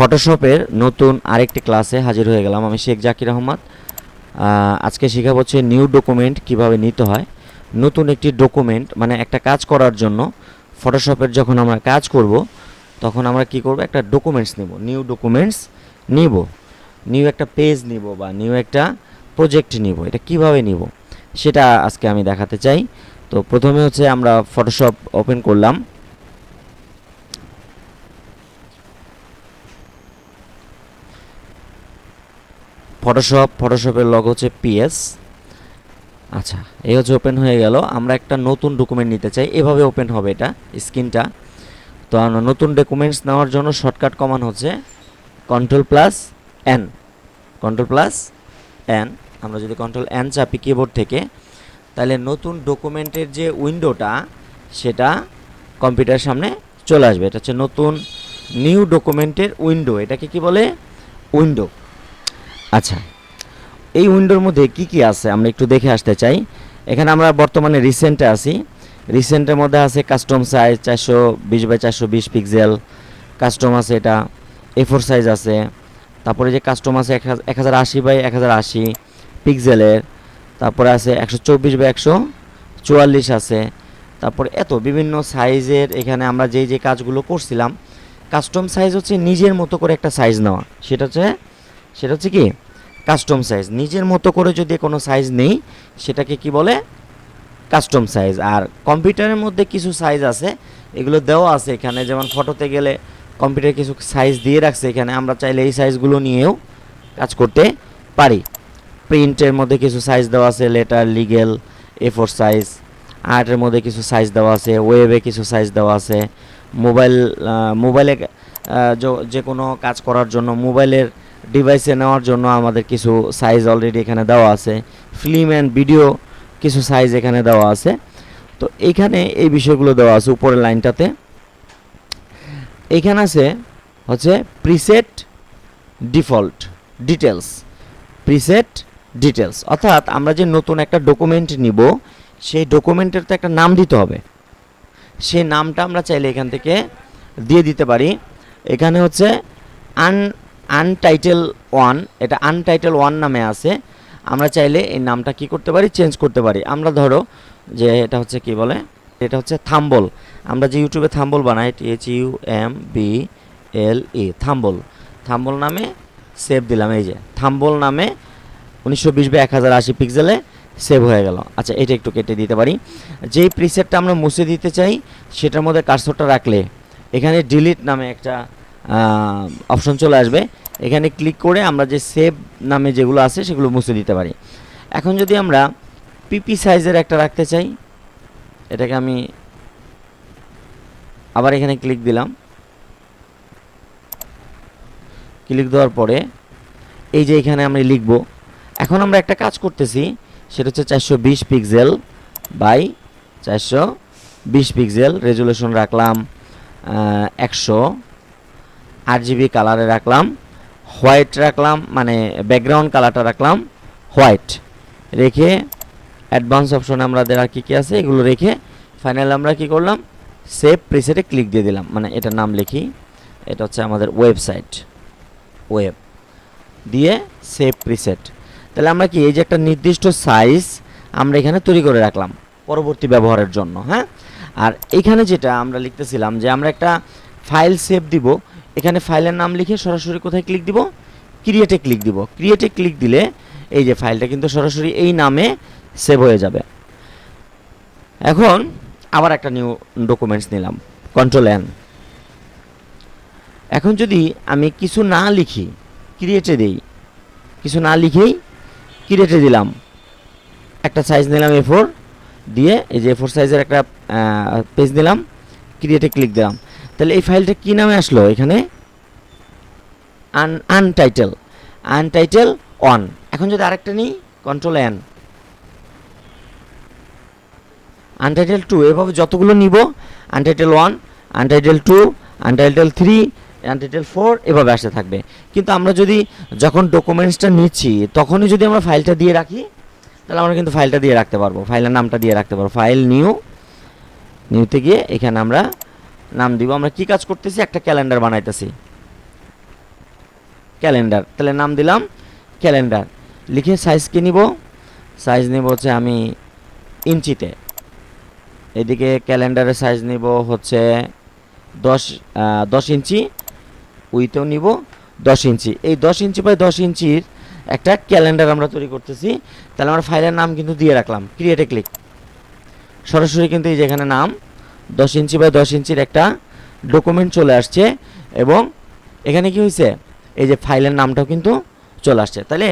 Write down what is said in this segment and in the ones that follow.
ফটোশপের নতুন আরেকটি ক্লাসে হাজির হয়ে গেলাম আমি শেখ জাকির আহমদ। আজকে শেখাবো হচ্ছে নিউ ডকুমেন্ট কীভাবে নিতে হয়। নতুন একটি ডকুমেন্ট মানে একটা কাজ করার জন্য ফটোশপের যখন আমরা কাজ করব, তখন আমরা কি করব? একটা ডকুমেন্টস নিব। নিউ ডকুমেন্টস নিব। নিউ একটা পেজ নিব বা নিউ একটা প্রজেক্ট নিব। এটা কীভাবে নিব? সেটা আজকে আমি দেখাতে চাই। তো প্রথমে হচ্ছে আমরা ফটোশপ ওপেন করলাম। ফটোশপ ফটোশপের লগ হচ্ছে পিএস আচ্ছা এই হচ্ছে ওপেন হয়ে গেল। আমরা একটা নতুন ডকুমেন্ট নিতে চাই। এভাবে ওপেন হবে এটা, স্ক্রিনটা। তো আমরা নতুন ডকুমেন্টস নেওয়ার জন্য শর্টকাট কমান হচ্ছে control plus N control plus N আমরা যদি কন্ট্রোল এন চাপি কিবোর্ড থেকে, তাহলে নতুন ডকুমেন্টের যে উইন্ডোটা সেটা কম্পিউটারের সামনে চলে আসবে। এটা হচ্ছে নতুন নিউ ডকুমেন্টের উইন্ডো এটাকে কি বলে? উইন্ডো আচ্ছা এই উইন্ডোর মধ্যে কি কি আছে? আমরা একটু দেখে আসতে চাই। এখানে আমরা বর্তমানে রিসেন্টে আছি। রিসেন্টের মধ্যে আছে কাস্টম সাইজ চারশো বিশ বাই চারশো বিশ পিক্সেল। কাস্টম আছে এটা এ ফোর সাইজ আছে। তারপরে যে কাস্টম আছে এক হাজার আশি বাই এক হাজার আশি পিক্সেলের। তারপরে আছে একশো চব্বিশ বাই একশো চুয়াল্লিশ আছে। তারপরে এত বিভিন্ন সাইজের এখানে আমরা যেই যে কাজগুলো করছিলাম, কাস্টম সাইজ হচ্ছে নিজের মতো করে একটা সাইজ নেওয়া। সেটা হচ্ছে সেটা হচ্ছে কি কাস্টম সাইজ নিজের মতো করে যদি কোনো সাইজ নেই, সেটাকে কি বলে? কাস্টম সাইজ আর কম্পিউটারের মধ্যে কিছু সাইজ আছে, এগুলো দেওয়া আছে এখানে। যেমন ফটোতে গেলে কম্পিউটার কিছু সাইজ দিয়ে রাখছে এখানে। আমরা চাইলে এই সাইজগুলো নিয়েও কাজ করতে পারি। প্রিন্টের মধ্যে কিছু সাইজ দেওয়া আছে letter legal A four size আর্টের মধ্যে কিছু সাইজ দেওয়া আছে ওয়েবে কিছু সাইজ দেওয়া আছে। মোবাইল মোবাইলে যে কোনো কাজ করার জন্য মোবাইলের ডিভাইসে নেওয়ার জন্য আমাদের কিছু সাইজ অলরেডি এখানে দেওয়া আছে। ফিল্ম অ্যান্ড ভিডিও কিছু সাইজ এখানে দেওয়া আছে। তো এইখানে এই বিষয়গুলো দেওয়া আছে উপরের লাইনটাতে। এইখানে আছে হচ্ছে preset default details preset details অর্থাৎ আমরা যে নতুন একটা ডকুমেন্ট নিব, সেই ডকুমেন্টের তো একটা নাম দিতে হবে। সেই নামটা আমরা চাইলে এখান থেকে দিয়ে দিতে পারি। এখানে হচ্ছে আন আনটাইটেল ওয়ান এটা আনটাইটেল ওয়ান নামে আছে। আমরা চাইলে এই নামটা কি করতে পারি? চেঞ্জ করতে পারি। আমরা ধরো যে এটা হচ্ছে কি বলে? এটা হচ্ছে থাম্বল। আমরা যে ইউটিউবে থাম্বল বানাই H U M B L E থাম্বল। থাম্বল নামে সেভ দিলাম, এই যে। থাম্বল নামে উনিশশো বিশ বা এক হাজার আশি পিক্সেলে সেভ হয়ে গেল। আচ্ছা এটা একটু কেটে দিতে পারি। যেই প্রিসেটটা আমরা মুছে দিতে চাই, সেটার মধ্যে কার্সরটা রাখলে, এখানে ডিলিট নামে একটা অপশন চলে আসবে। এখানে ক্লিক করে আমরা যে সেভ নামে যেগুলো আছে সেগুলো মুছে দিতে পারি। এখন যদি আমরা পিপি সাইজের একটা রাখতে চাই, এটাকে আমি আবার এখানে ক্লিক দিলাম। ক্লিক দেওয়ার পরে এই যে এখানে আমি লিখব। এখন আমরা একটা কাজ করতেছি, সেটা হচ্ছে চারশো বিশ পিক্সেল বাই চারশো বিশ পিক্সেল রেজুলেশন রাখলাম একশো। আট জিবি কালারে রাখলাম হোয়াইট রাখলাম মানে ব্যাকগ্রাউন্ড কালারটা রাখলাম হোয়াইট রেখে অ্যাডভান্স অপশনে আমাদের আর কী কী আছে, এগুলো রেখে ফাইনাল আমরা কি করলাম সেভ প্রিসেটে ক্লিক দিয়ে দিলাম। মানে এটার নাম লিখি, এটা হচ্ছে আমাদের ওয়েবসাইট ওয়েব দিয়ে সেভ প্রিসেট তাহলে আমরা কি, এই যে একটা নির্দিষ্ট সাইজ আমরা এখানে তৈরি করে রাখলাম, পরবর্তী ব্যবহারের জন্য হ্যাঁ? আর এখানে যেটা আমরা লিখতেছিলাম যে আমরা একটা ফাইল সেভ দিব এখানে ফাইলের নাম লিখে সরাসরি কোথায় ক্লিক দিব? ক্রিয়েটে ক্লিক দিব। ক্রিয়েটে ক্লিক দিলে এই যে ফাইলটা কিন্তু সরাসরি এই নামে সেভ হয়ে যাবে। এখন আবার একটা নিউ ডকুমেন্টস নিলাম। কন্ট্রোল এন এখন যদি আমি কিছু না লিখি ক্রিয়েটে দিই, কিছু না লিখেই ক্রিয়েটে দিলাম। একটা সাইজ নিলাম এ ফোর দিয়ে এই যে এ ফোর সাইজের একটা পেজ নিলাম ক্রিয়েটে ক্লিক দিলাম। তাহলে এই ফাইলটা কী নামে আসলো এখানে? আন আনটাইটেল আনটাইটেল অন এখন যদি আরেকটা নিই কন্ট্রোল এন আনটাইটেল টু এভাবে যতগুলো নিব untitled one untitled two untitled three untitled four এভাবে আসতে থাকবে। কিন্তু আমরা যদি যখন ডকুমেন্টসটা নিচ্ছি, তখনই যদি আমরা ফাইলটা দিয়ে রাখি, তাহলে আমরা কিন্তু ফাইলটা দিয়ে রাখতে পারব। ফাইলের নামটা দিয়ে রাখতে পারব। ফাইল নিউ নিউতে গিয়ে এখানে আমরা নাম দিব, আমরা কি কাজ করতেছি? একটা ক্যালেন্ডার বানাইতেছি। ক্যালেন্ডার, তাহলে নাম দিলাম ক্যালেন্ডার। লিখে সাইজ কি নিব? সাইজ নিব হচ্ছে আমি ইঞ্চিতে। এদিকে ক্যালেন্ডারের সাইজ নিব হচ্ছে দশ দশ ইঞ্চি। উইতেও নিব দশ ইঞ্চি। এই দশ ইঞ্চি বাই দশ ইঞ্চির একটা ক্যালেন্ডার আমরা তৈরি করতেছি। তাহলে আমরা ফাইলের নাম কিন্তু দিয়ে রাখলাম। ক্রিয়েটে ক্লিক সরাসরি কিন্তু এই যেখানে নাম দশ ইঞ্চি বাই দশ ইঞ্চির একটা ডকুমেন্ট চলে আসছে এবং এখানে কি হয়েছে এই যে ফাইলের নামটাও কিন্তু চলে আসছে। তাহলে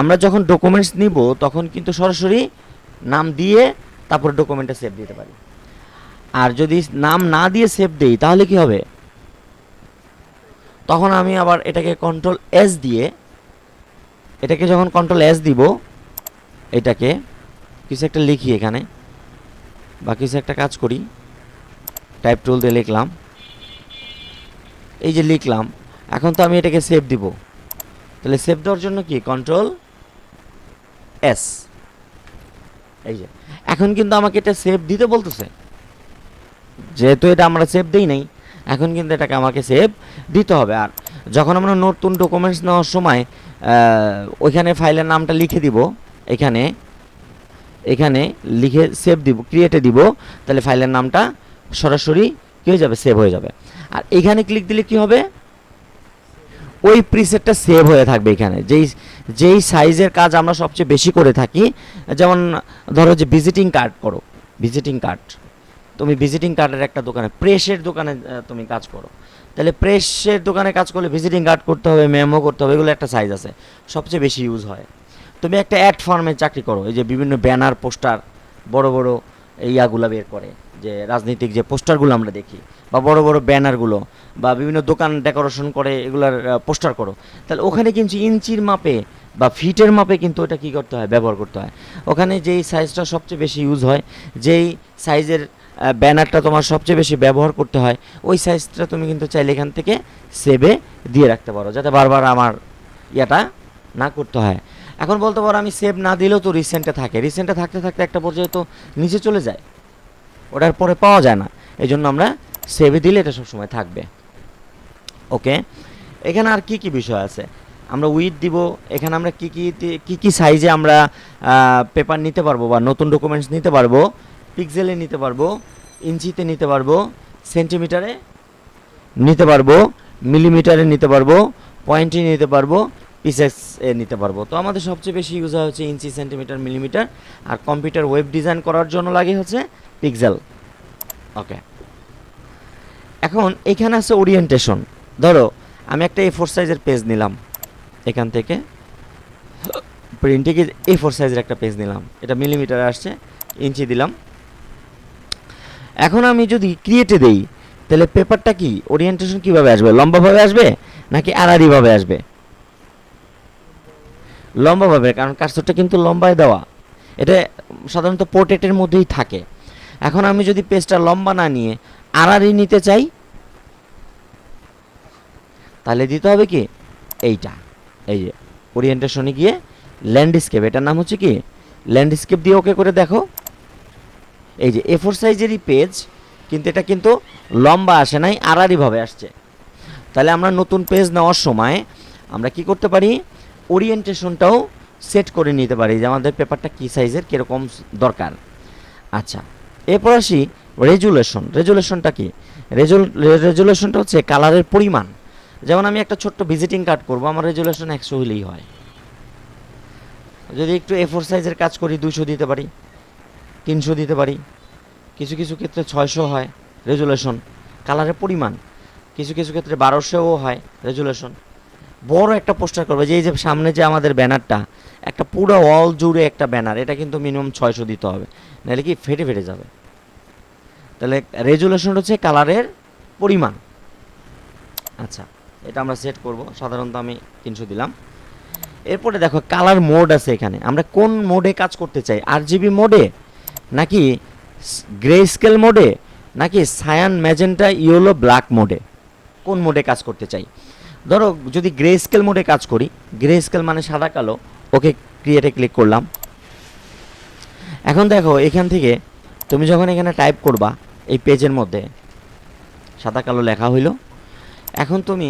আমরা যখন ডকুমেন্টস নিব, তখন কিন্তু সরাসরি নাম দিয়ে তারপর ডকুমেন্টটা সেভ দিতে পারি। আর যদি নাম না দিয়ে সেভ দেই, তাহলে কি হবে? তখন আমি আবার এটাকে কন্ট্রোল এস দিয়ে, এটাকে যখন কন্ট্রোল এস দিব, এটাকে কিছু একটা লিখি এখানে, বা কিছু একটা কাজ করি। টাইপ টুল দিয়ে লিখলাম। এই যে লিখলাম, এখন তো আমি এটাকে সেভ দিব। তাহলে সেভ দেওয়ার জন্য কি? কন্ট্রোল এস এই যে, এখন কিন্তু আমাকে এটা সেভ দিতে বলতেছে। যেহেতু এটা আমরা সেভ দেই নাই, এখন কিন্তু এটাকে আমাকে সেভ দিতে হবে। আর যখন আমরা নতুন ডকুমেন্টস নেওয়ার সময় ওইখানে ফাইলের নামটা লিখে দিব, এখানে এখানে লিখে সেভ দিব ক্রিয়েটে দিব, তাহলে ফাইলের নামটা সরাসরি কী হয়ে যাবে? সেভ হয়ে যাবে। আর এখানে ক্লিক দিলে কি হবে? ওই প্রিসেটটা সেভ হয়ে থাকবে এখানে। যেই যেই সাইজের কাজ আমরা সবচেয়ে বেশি করে থাকি, যেমন ধরো যে ভিজিটিং কার্ড করো। ভিজিটিং কার্ড তুমি ভিজিটিং কার্ডের একটা দোকানে প্রেসের দোকানে তুমি কাজ করো। তাহলে প্রেসের দোকানে কাজ করলে ভিজিটিং কার্ড করতে হবে মেমো করতে হবে, এগুলো একটা সাইজ আছে। সবচেয়ে বেশি ইউজ হয়। তুমি একটা অ্যাড ফার্মে চাকরি করো, এই যে বিভিন্ন ব্যানার পোস্টার বড় বড় ইয়াগুলো বের করে, যে রাজনৈতিক যে পোস্টারগুলো আমরা দেখি, বা বড় বড় ব্যানারগুলো, বা বিভিন্ন দোকান ডেকোরেশন করে এগুলার পোস্টার করো, তাহলে ওখানে কিন্তু ইঞ্চির মাপে বা ফিটের মাপে কিন্তু ওটা কী করতে হয়? ব্যবহার করতে হয়। ওখানে যেই সাইজটা সবচেয়ে বেশি ইউজ হয়, যেই সাইজের ব্যানারটা তোমার সবচেয়ে বেশি ব্যবহার করতে হয়, ওই সাইজটা তুমি কিন্তু চাইলে এখান থেকে সেভে দিয়ে রাখতে পারো, যাতে বারবার আমার ইয়াটা না করতে হয়। এখন বলতে পারো আমি সেভ না দিলেও তো রিসেন্টে থাকে। রিসেন্টে থাকতে থাকতে একটা পর্যায়ে তো নিচে চলে যায়। ওটার পরে পাওয়া যায় না। এই জন্য আমরা সেভে দিলে এটা সবসময় থাকবে। ওকে এখানে আর কি কি বিষয় আছে? আমরা উইথ দিব। এখানে আমরা কি কি কি কি সাইজে আমরা পেপার নিতে পারব বা নতুন ডকুমেন্টস নিতে পারব পিক্সেলে নিতে পারব, ইঞ্চিতে নিতে পারব সেন্টিমিটারে নিতে পারব মিলিমিটারে নিতে পারব পয়েন্টে নিতে পারব পিসেস নিতে পারব। তো আমাদের সবচেয়ে বেশি ইউজ হয় হচ্ছে ইঞ্চি সেন্টিমিটার মিলিমিটার আর কম্পিউটার ওয়েব ডিজাইন করার জন্য লাগে হচ্ছে পিক্সেল ওকে এখন এখানে আছে ওরিয়েন্টেশন ধরো, আমি একটা এ ফোর সাইজের পেজ নিলাম। এখান থেকে প্রিন্টে কি এ ফোর সাইজের একটা পেজ নিলাম। এটা মিলিমিটারে আসছে, ইঞ্চি দিলাম। এখন আমি যদি ক্রিয়েটে দেই, তাহলে পেপারটা কি? ওরিয়েন্টেশন কীভাবে আসবে? লম্বাভাবে আসবে, নাকি আড়াআড়িভাবে আসবে? লম্বাভাবে কারণ কার্সরটা কিন্তু লম্বায় দেওয়া। এটা সাধারণত পোর্ট্রেটের মধ্যেই থাকে। এখন আমি যদি পেজটা লম্বা না নিয়ে আড়াআড়ি নিতে চাই, তাহলে দিতে হবে কি? এইটা। এই যে ওরিয়েন্টেশনে গিয়ে ল্যান্ডস্কেপ এটার নাম হচ্ছে কি? ল্যান্ডস্কেপ দিয়ে ওকে করে দেখো। এই যে এ ফোর সাইজেরই পেজ কিন্তু এটা কিন্তু লম্বা আসে নাই আড়াআড়িভাবে আসছে। তাহলে আমরা নতুন পেজ নেওয়ার সময় আমরা কি করতে পারি? ওরিয়েন্টেশনটাও সেট করে নিতে পারি যে আমাদের পেপারটা কী সাইজের কীরকম দরকার। আচ্ছা এরপর আসি রেজুলেশন রেজুলেশনটা কি? রেজুল রেজুলেশনটা হচ্ছে কালারের পরিমাণ। যেমন আমি একটা ছোট্ট ভিজিটিং কার্ড করব, আমার রেজুলেশন একশো হলেই হয়। যদি একটু এ ফোর সাইজের কাজ করি দুশো দিতে পারি, তিনশো দিতে পারি, কিছু কিছু ক্ষেত্রে ছয়শো হয় রেজুলেশন কালারের পরিমাণ, কিছু কিছু ক্ষেত্রে বারোশোও হয় রেজুলেশন বড় একটা পোস্টার করবে, যে এই যে সামনে যে আমাদের ব্যানারটা, একটা পুরো অল জুড়ে একটা ব্যানার, এটা কিন্তু মিনিমাম ছয়শো দিতে হবে, নাহলে কি ফেটে ফেটে যাবে। তাহলে রেজুলেশন হচ্ছে কালারের পরিমাণ। আচ্ছা এটা আমরা সেট করব, সাধারণত আমি তিনশো দিলাম। এরপরে দেখো, কালার মোড আছে এখানে, আমরা কোন মোডে কাজ করতে চাই? আর জিবি মোডে, নাকি গ্রে স্কেল মোডে, নাকি সায়ান ম্যাজেন্টা ইয়েলো ব্ল্যাক মোডে? কোন মোডে কাজ করতে চাই? ধরো, যদি গ্রে স্কেল মোডে কাজ করি গ্রে স্কেল মানে সাদা কালো, ওকে ক্রিয়েটে ক্লিক করলাম। এখন দেখো, এখান থেকে তুমি যখন এখানে টাইপ করবা, এই পেজের মধ্যে, সাদা কালো লেখা হইল, এখন তুমি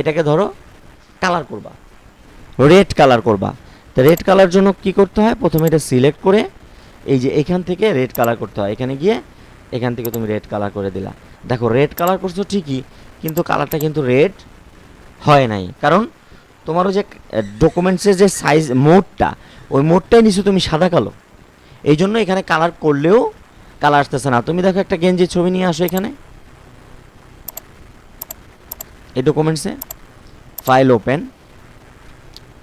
এটাকে ধরো কালার করবা। রেড কালার করবা। তো রেড কালার জন্য কি করতে হয়? প্রথমে এটা সিলেক্ট করে, এই যে এখান থেকে রেড কালার করতে হয়। এখানে গিয়ে, এখান থেকে তুমি রেড কালার করে দিলা। দেখো রেড কালার করছ ঠিকই, কিন্তু কালারটা কিন্তু রেড হয় নাই। কারণ তোমারও যে ডকুমেন্টসের যে সাইজ মোডটা ওই মোডটাই নিছো তুমি সাদা কালো। এই জন্য এখানে কালার করলেও কালার আসতেছে না। তুমি দেখো একটা গেঞ্জির ছবি নিয়ে আসো এখানে। এই ডকুমেন্টসে ফাইল ওপেন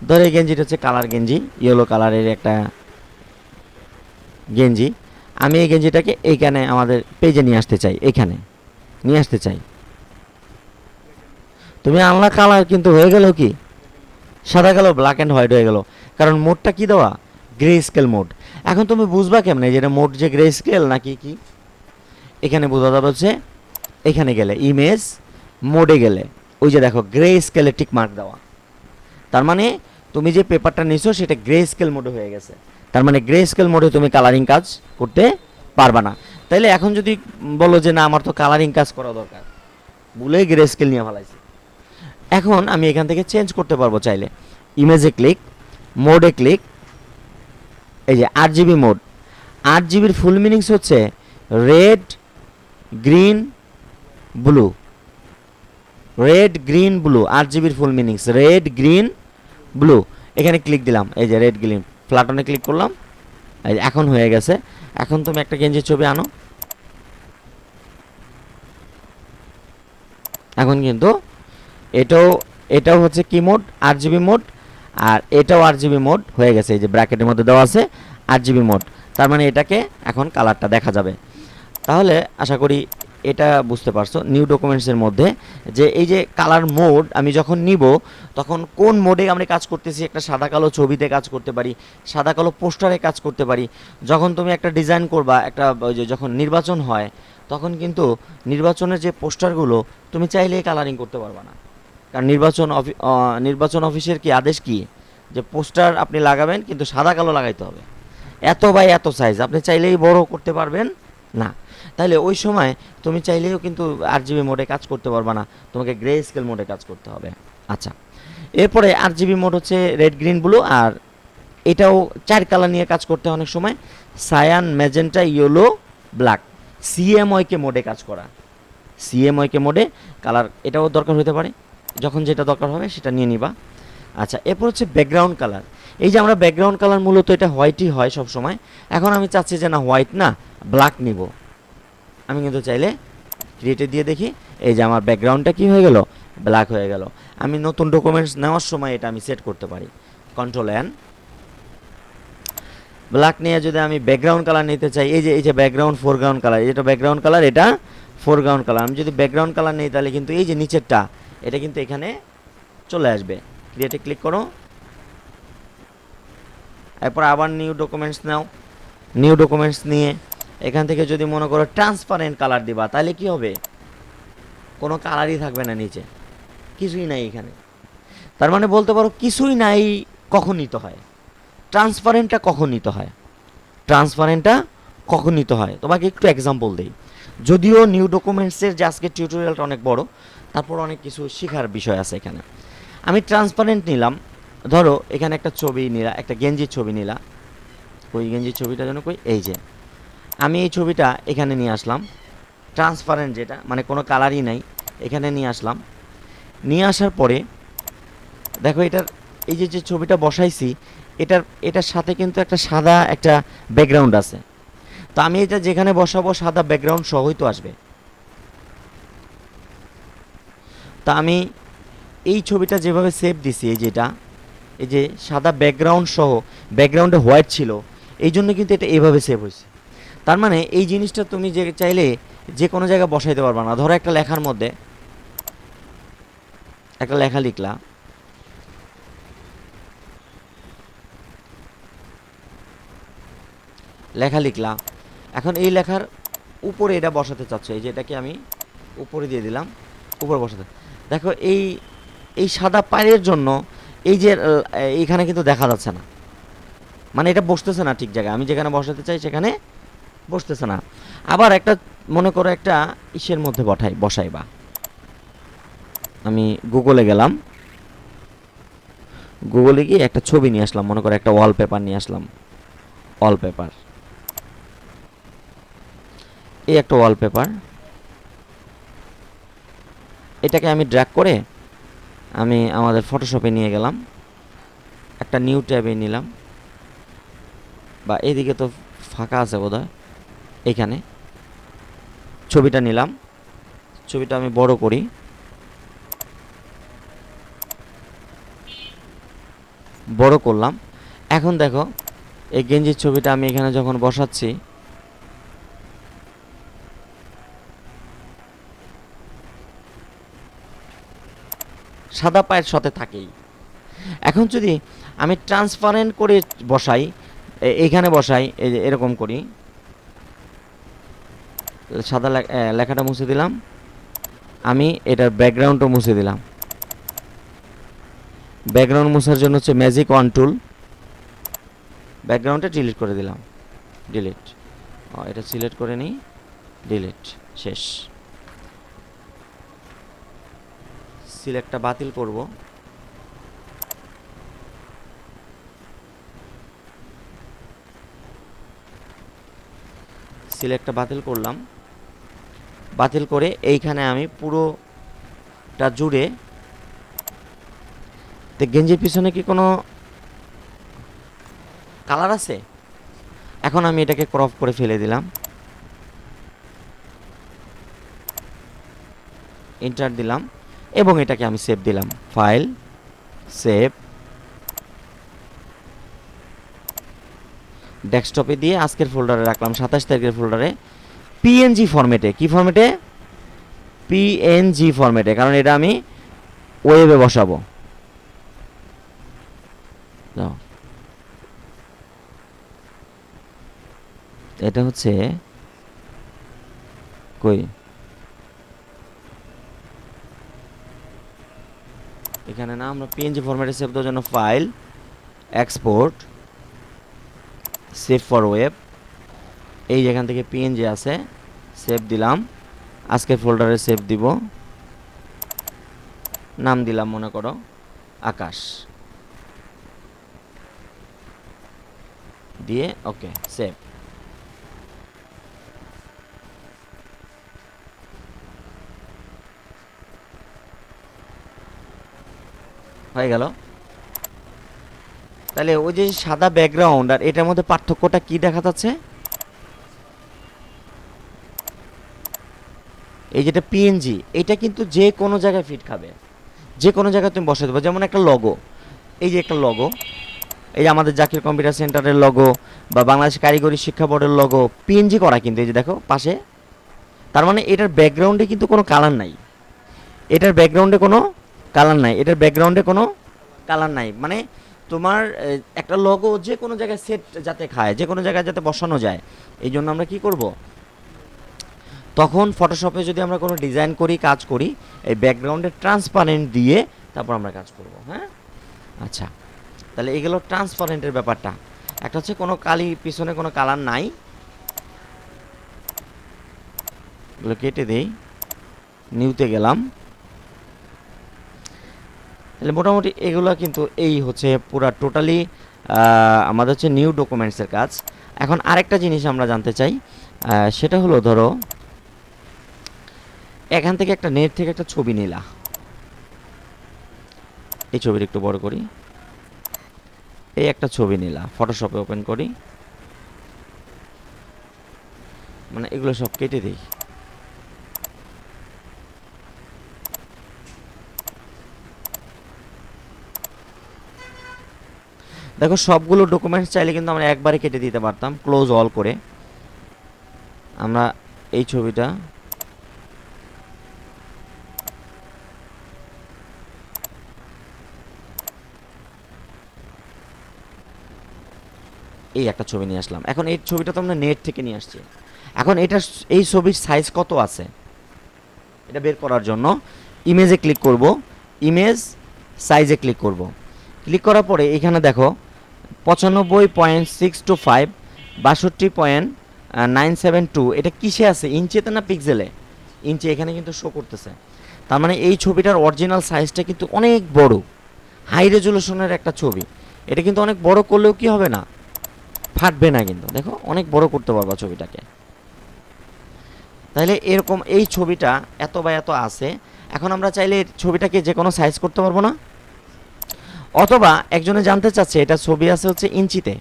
ধরো এই গেঞ্জিটা হচ্ছে কালার গেঞ্জি ইয়েলো কালারের একটা গেঞ্জি। আমি এই গেঞ্জিটাকে এইখানে আমাদের পেজে নিয়ে আসতে চাই এইখানে নিয়ে আসতে চাই। তুমি আনলা কালার কিন্তু হয়ে গেল কি? সাদা কালো ব্ল্যাক অ্যান্ড হোয়াইট হয়ে গেল। কারণ মোডটা কি দেওয়া? গ্রে স্কেল মোড এখন তুমি বুঝবা কেমনে যে এটা মোড যে গ্রে স্কেল নাকি কি? এখানে বোঝা যাবে হচ্ছে, এখানে গেলে ইমেজ মোডে গেলে। ওই যে দেখো গ্রে স্কেলে টিক মার্ক দেওয়া। তার মানে তুমি যে পেপারটা নিছো, সেটা গ্রে স্কেল মোডে হয়ে গেছে। তার মানে গ্রে স্কেল মোডে তুমি কালারিং কাজ করতে পারবা না। তাইলে এখন যদি বলো যে না, আমার তো কালারিং কাজ করা দরকার, ভুলেই গ্রে স্কেল নিয়ে ফেলাইছি। এখন আমি এখান থেকে চেঞ্জ করতে পারব চাইলে। ইমেজে ক্লিক মোডে ক্লিক এই যে আট জিবি মোড আট জিবির ফুল মিনিংস হচ্ছে red green blue red green blue আট জিবির full meanings red green blue এখানে ক্লিক দিলাম। এই যে রেড গ্রিন ফ্লাটনে ক্লিক করলাম। এই এখন হয়ে গেছে। এখন তুমি একটা গেঞ্জির ছবি আনো। এখন কিন্তু এটাও এটাও হচ্ছে কি মোড? আট জিবি মোড। আর এটাও আট জিবি মোড হয়ে গেছে, এই যে ব্র্যাকেটের মধ্যে দেওয়া আছে আট জিবি মোড। তার মানে এটাকে এখন কালারটা দেখা যাবে। তাহলে আশা করি এটা বুঝতে পারছ নিউ ডকুমেন্টসের মধ্যে যে এই যে কালার মোড আমি যখন নিব, তখন কোন মোডে আমরা কাজ করতেছি? একটা সাদা কালো ছবিতে কাজ করতে পারি, সাদা কালো পোস্টারে কাজ করতে পারি। যখন তুমি একটা ডিজাইন করবা, একটা ওই যে যখন নির্বাচন হয়, তখন কিন্তু নির্বাচনের যে পোস্টারগুলো, তুমি চাইলেই কালারিং করতে পারবা না। কারণ নির্বাচন নির্বাচন অফিসের কি আদেশ কি? যে পোস্টার আপনি লাগাবেন, কিন্তু সাদা কালো লাগাইতে হবে। এত বাই এত সাইজ আপনি চাইলেই বড় করতে পারবেন না। তাহলে ওই সময় তুমি চাইলেও কিন্তু আট জিবি মোডে কাজ করতে পারবে না। তোমাকে গ্রে স্কেল মোডে কাজ করতে হবে। আচ্ছা এরপরে আট জিবি মোড হচ্ছে রেড গ্রিন ব্লু আর এটাও চার কালার নিয়ে কাজ করতে অনেক সময়। Cyan magenta yellow black CMYK মোডে কাজ করা। সিএমওয়াইকে মোডে কালার এটাও দরকার হতে পারে। যখন যেটা দরকার হবে সেটা নিয়ে নিবা। আচ্ছা এরপর হচ্ছে ব্যাকগ্রাউন্ড কালার এই যে আমরা ব্যাকগ্রাউন্ড কালার মূলত এটা হোয়াইটই হয় সব সময় এখন আমি চাচ্ছি যে না হোয়াইট না ব্ল্যাক নিব। আমি কিন্তু চাইলে ক্রিয়েটে দিয়ে দেখি, এই যে আমার ব্যাকগ্রাউন্ডটা কি হয়ে গেল? ব্ল্যাক হয়ে গেল। আমি নতুন ডকুমেন্টস নেওয়ার সময় এটা আমি সেট করতে পারি। কন্ট্রোল এন ব্ল্যাক নিয়ে যদি আমি ব্যাকগ্রাউন্ড কালার নিতে চাই, এই যে এই যে ব্যাকগ্রাউন্ড ফোরগ্রাউন্ড কালার এটা ব্যাকগ্রাউন্ড কালার এটা ফোরগ্রাউন্ড কালার আমি যদি ব্যাকগ্রাউন্ড কালার নিই তাহলে কিন্তু এই যে নিচেরটা এটা কিন্তু এখানে চলে আসবে। ক্রিয়েটে ক্লিক করো। এরপর আবার নিউ ডকুমেন্টস নাও। নিউ ডকুমেন্টস নিয়ে এখান থেকে যদি মনে করো ট্রান্সপারেন্ট কালার দিবা, তাহলে কি হবে? কোনো কালারই থাকবে না নিচে। কিছুই নাই এখানে। তার মানে বলতে পারো কিছুই নাই কখন নিতে হয়। ট্রান্সপারেন্টটা কখন নিতে হয়? ট্রান্সপারেন্টটা কখন নিতে হয়? তোমাকে একটু এক্সাম্পল দিই। যদিও নিউ ডকুমেন্টসের যে আজকে টিউটোরিয়ালটা অনেক বড় তারপর অনেক কিছু শেখার বিষয় আছে এখানে। আমি ট্রান্সপারেন্ট নিলাম। ধরো, এখানে একটা ছবি নিলা, একটা গেঞ্জির ছবি নিলা। ওই গেঞ্জির ছবিটা যেন কই? এই যে। আমি এই ছবিটা এখানে নিয়ে আসলাম। ট্রান্সপারেন্ট যেটা মানে কোনো কালারই নাই। এখানে নিয়ে আসলাম। নিয়ে আসার পরে, দেখো এটার, এই যে যে ছবিটা বসাইছি, এটার এটার সাথে কিন্তু একটা সাদা একটা ব্যাকগ্রাউন্ড আছে। তো আমি এটা যেখানে বসাবো, সাদা ব্যাকগ্রাউন্ড সহই তো আসবে। তা আমি এই ছবিটা যেভাবে সেভ দিছি, এই যেটা, এই যে সাদা ব্যাকগ্রাউন্ড সহ ব্যাকগ্রাউন্ডে হোয়াইট ছিল, এই জন্য কিন্তু এটা এভাবে সেভ হয়েছে। তার মানে এই জিনিসটা তুমি যে চাইলে যে কোনো জায়গায় বসাইতে পারবা না। ধরো একটা লেখার মধ্যে, একটা লেখা লিখলা। লেখা লিখলা। এখন এই লেখার উপরে এটা বসাতে চাচ্ছ, এই যে এটাকে আমি উপরে দিয়ে দিলাম, উপরে বসাতে। দেখো, এই এই সাদা পায়ের জন্য এই যে এইখানে কিন্তু দেখা যাচ্ছে না। মানে এটা বসতেছে না ঠিক জায়গায়। আমি যেখানে বসাতে চাই সেখানে বসতেছে না। আবার একটা, মনে করো একটা ইসের মধ্যে বসাই বসাইবা আমি গুগলে গেলাম। গুগলে গিয়ে একটা ছবি নিয়ে আসলাম, মনে করো একটা ওয়ালপেপার নিয়ে আসলাম। ওয়ালপেপার এই একটা ওয়ালপেপার এটাকে আমি ড্র্যাগ করে আমি আমাদের ফটোশপে নিয়ে গেলাম। একটা নিউ ট্যাবে নিলাম। বা এইদিকে তো ফাঁকা আছে বোধ হয় এইখানে ছবিটা নিলাম। ছবিটা আমি বড় করি। বড় করলাম। এখন দেখো, এই গেঞ্জির ছবিটা আমি এখানে যখন বসাচ্ছি সাদা পায়ের সাথে থাকেই। এখন যদি আমি ট্রান্সপারেন্ট করে বসাই এইখানে বসাই এরকম করি। সাদা লেখাটা মুছে দিলাম। আমি এটার ব্যাকগ্রাউন্ডও মুছে দিলাম। ব্যাকগ্রাউন্ড মুছার জন্য হচ্ছে ম্যাজিক ওয়ান টুল ব্যাকগ্রাউন্ডটা ডিলিট করে দিলাম। ডিলিট এটা সিলেক্ট করে নিই। ডিলিট শেষ। সিলেক্টটা বাতিল করব। সিলেক্টটা বাতিল করলাম। বাতিল করে এইখানে আমি পুরোটা জুড়ে তো গেঞ্জির পিছনে কি কোনো কালার আছে? এখন আমি এটাকে ক্রপ করে ফেলে দিলাম। এন্টার দিলাম। এবং এটাকে আমি সেভ দিলাম। ফাইল সেভ ডেস্কটপে দিয়ে আজকের ফোল্ডারে রাখলাম, সাতাশ তারিখের ফোল্ডারে পিএনজি ফরম্যাটে কি ফরম্যাটে পিএনজি ফরম্যাটে কারণ এটা আমি ওয়েবে বসাবো। এটা হচ্ছে কই? এখানে না আমরা পিএনজি ফরম্যাটে সেভ দেওয়ার জন্য file export save for web এই যেখান থেকে পিএনজি আছে সেভ দিলাম, আজকের ফোল্ডারে সেভ দিব, নাম দিলাম মনে করো, আকাশ, দিয়ে ওকে সেভ হয়ে গেল। তাহলে ওই যে সাদা ব্যাকগ্রাউন্ড আর এটার মধ্যে পার্থক্যটা কি দেখা যাচ্ছে? এই যেটা পিএনজি এটা কিন্তু যে কোনো জায়গায় ফিট খাবে। যে কোনো জায়গায় তুমি বসে পারো। যেমন একটা লগো এই যে একটা লগো এই যে আমাদের জাকির কম্পিউটার সেন্টারের লগো বা বাংলাদেশ কারিগরি শিক্ষা বোর্ডের লগো পিএনজি করা কিন্তু এই যে দেখো, পাশে। তার মানে এটার ব্যাকগ্রাউন্ডে কিন্তু কোনো কালার নাই। এটার ব্যাকগ্রাউন্ডে কোনো কালার নাই। এটার ব্যাকগ্রাউন্ডে কোনো কালার নাই। মানে তোমার একটা লগো যে কোনো জায়গায় সেট যাতে খায়, যে কোনো জায়গায় যাতে বসানো যায়, এই জন্য আমরা কি করব? তখন ফটোশপে যদি আমরা কোনো ডিজাইন করি, কাজ করি, এই ব্যাকগ্রাউন্ডে ট্রান্সপারেন্ট দিয়ে তারপর আমরা কাজ করব হ্যাঁ? আচ্ছা তাহলে এগুলো ট্রান্সপারেন্টের ব্যাপারটা। একটা হচ্ছে কোনো কালি পিছনে কোনো কালার নাই। এগুলো কেটে দেই। নিউতে গেলাম। তাহলে মোটামুটি এগুলো কিন্তু এই হচ্ছে পুরা টোটালি আমাদের হচ্ছে নিউ ডকুমেন্টসের কাজ। এখন আরেকটা জিনিস আমরা জানতে চাই সেটা হলো ধরো, এখান থেকে একটা নেট থেকে একটা ছবি নিলা। এই ছবিটা একটু বড় করি। এই একটা ছবি নিলা ফটোশপে ওপেন করি। মানে এগুলো সব কেটে দিই। দেখো, সবগুলো ডকুমেন্টস চাইলে কিন্তু আমরা একবারে কেটে দিতে পারতাম ক্লোজ অল করে। আমরা এই ছবিটা এই একটা ছবি নিয়ে আসলাম। এখন এই ছবিটা তো আমরা নেট থেকে নিয়ে আসছি। এখন এটা এই ছবির সাইজ কত আছে? এটা বের করার জন্য ইমেজে ক্লিক করব। ইমেজ সাইজে ক্লিক করব। ক্লিক করার পরে এখানে দেখো পঁচানব্বই পয়েন্ট সিক্স টু ফাইভ, বাষট্টি পয়েন্ট নাইন সেভেন টু, এটা কিসে আছে? ইঞ্চিতে না পিক্সেলে? ইঞ্চি এখানে কিন্তু শো করতেছে। তার মানে এই ছবিটার অরিজিনাল সাইজটা কিন্তু অনেক বড়। হাই রেজুলেশনের একটা ছবি। এটা কিন্তু অনেক বড় করলেও কি হবে না? ফাটবে না কিন্তু। দেখো, অনেক বড় করতে পারবা ছবিটাকে। তাহলে এরকম এই ছবিটা এত বা এত আছে। এখন আমরা চাইলে ছবিটাকে যে কোনো সাইজ করতে পারব না? অথবা একজনে জানতে চাচ্ছে, এটা ছবি আছে হচ্ছে ইঞ্চিতে।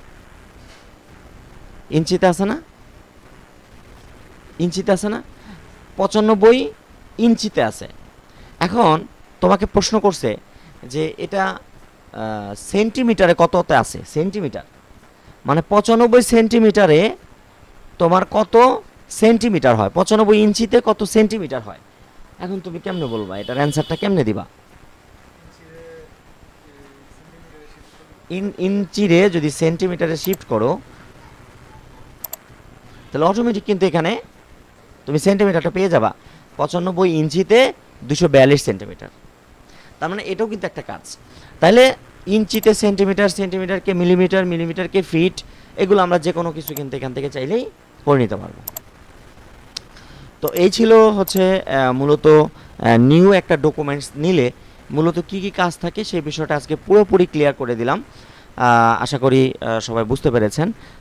ইঞ্চিতে আছে না? ইঞ্চিতে আছে না? পঁচানব্বই ইঞ্চিতে আছে। এখন তোমাকে প্রশ্ন করছে যে এটা সেন্টিমিটারে কততে আছে? সেন্টিমিটার। মানে পঁচানব্বই সেন্টিমিটারে তোমার কত সেন্টিমিটার হয়? পঁচানব্বই ইঞ্চিতে কত সেন্টিমিটার হয়? এখন তুমি কেমনে বলবা? এটার অ্যান্সারটা কেমনে দিবা? ইন, ইঞ্চিরে যদি সেন্টিমিটারে শিফট করো, তাহলে অটোমেটিক কিন্তু এখানে তুমি সেন্টিমিটারটা পেয়ে যাবা। পঁচানব্বই ইঞ্চিতে দুশো বিয়াল্লিশ সেন্টিমিটার। তার মানে এটাও কিন্তু একটা কাজ। তাহলে ইঞ্চিতে সেন্টিমিটার, সেন্টিমিটারকে মিলিমিটার, মিলিমিটারকে ফিট, এগুলো আমরা যে কোনো কিছু কিন্তু এখান থেকে চাইলেই করে নিতে পারব। তো এই ছিল হচ্ছে মূলত নিউ একটা ডকুমেন্টস নিলে মূলত কি কি কাজ থাকে সেই বিষয়টা আজকে পুরোপুরি ক্লিয়ার করে দিলাম। আশা করি সবাই বুঝতে পেরেছেন।